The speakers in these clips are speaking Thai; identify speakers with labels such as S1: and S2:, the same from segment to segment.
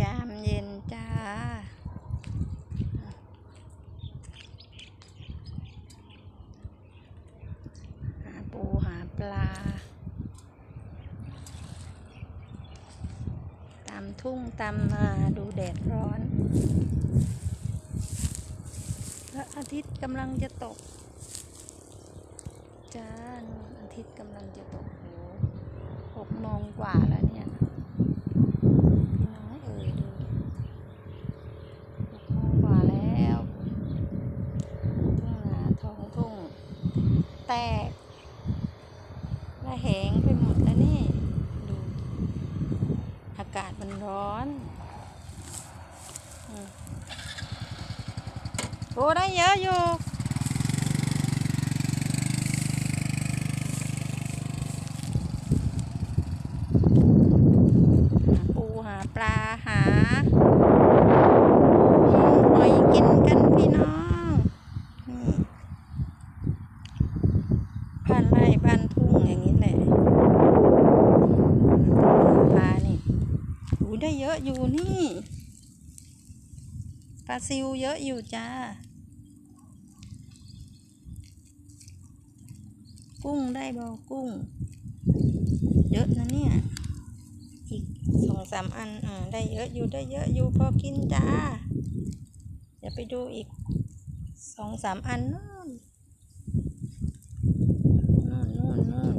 S1: ยามเย็นจ้า หาปูหาปลา ตามทุ่งตามนาดูแดดร้อน พระอาทิตย์กำลังจะตก จ้าอาทิตย์กำลังจะตกโหหกโมงกว่าแล้วเนี่ย พี่น้องเอ่ยดูหกโมงกว่าแล้วทุ่งนาท้องทุ่ง แตกระแหงไปหมดแล้วนี่ดูอากาศมันร้อนอโอ้ได้เยอะอยู่ หาปูหาปลาหาหอยกินกันพี่น้องนี่บ้านไร่บ้านทุ่งอย่างนี้แหละปลานี่อู ได้เยอะอยู่นี่ปลาซิวเยอะอยู่จ้า กุ้งได้บ่กุ้ง เยอะนะเนี่ย อีกสองสามอันอ่าได้เยอะอยู่ได้เยอะอยู่พอกินจ้า เดี๋ยวไปดูอีกสองสามอันนู่นนู่นนู่นนู่น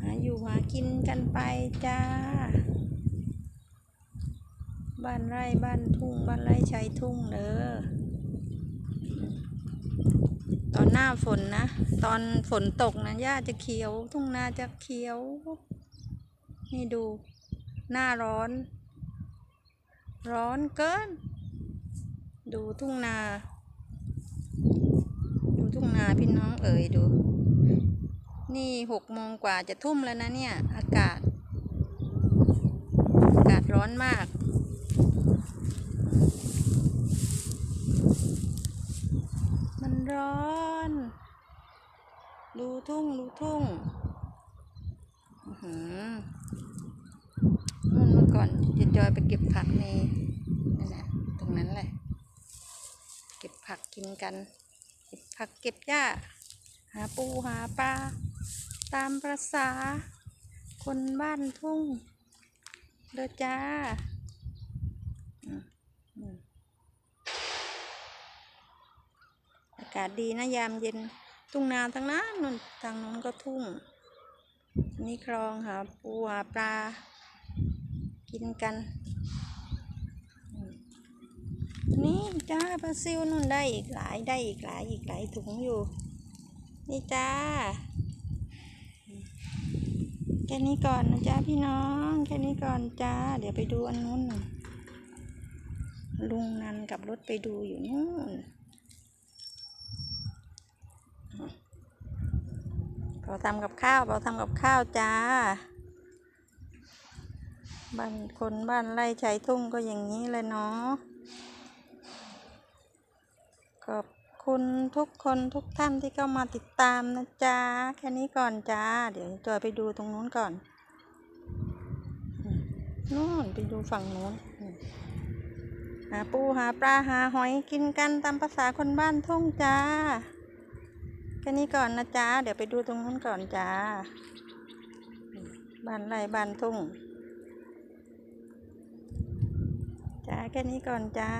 S1: หาอยู่หากินกันไปจ้า บ้านไร่บ้านทุ่ง บ้านไร่ชายทุ่งเด้อตอนหน้าฝนนะ ตอนฝนตกนะหญ้าจะเขียว ทุ่งนาจะเขียว นี่ดู หน้าร้อน ร้อนเกิน ดูทุ่งนา ดูทุ่งนาพี่น้องเอ๋ยดู นี่หกโมงกว่าจะทุ่มแล้วนะเนี่ย อากาศ อากาศร้อนมาก มันร้อนดูทุ่งดูทุ่งอือหือนู่นเมื่อก่อนจะจอยไปเก็บผักในนั่นแหละตรงนั้นแหละ เก็บผักกินกัน เก็บผักเก็บหญ้า หาปูหาปลา ตามประษาคนบ้านทุ่งเด้อจ้า อากาศดีนะยามเย็น ทุ่งนาทั้งนั้นนู่นทางนู้นก็ทุ่ง นี่คลองหาปูหาปลา กินกัน นี่จ้าปลาซิวนู่นได้อีกหลายได้อีกหลายอีกหลายถุงอยู่ นี่จ้าแค่นี้ก่อนนะจ้าพี่น้อง แค่นี้ก่อนจ้า เดี๋ยวไปดูอันนู้นหน่อย ลุงนันกับรถไปดูอยู่นู่นเราทำกับข้าวเราทำกับข้าวจ้าบ้านคนบ้านไร่ชายทุ่งก็อย่างนี้เลยเนาะขอบคุณทุกคนทุกท่านที่เข้ามาติดตามนะจ๊ะ แค่นี้ก่อนจ้า เดี๋ยวจอยไปดูตรงนู้นก่อนนู่นไปดูฝั่งนู้น หาปูหาปลาหาหอยกินกันตามภาษาคนบ้านทุ่งจ้าแค่นี้ก่อนนะจ๊ะเดี๋ยวไปดูตรงนั้นก่อนจ้าบ้านไร่บ้านทุ่งจ้าแค่นี้ก่อนจ้า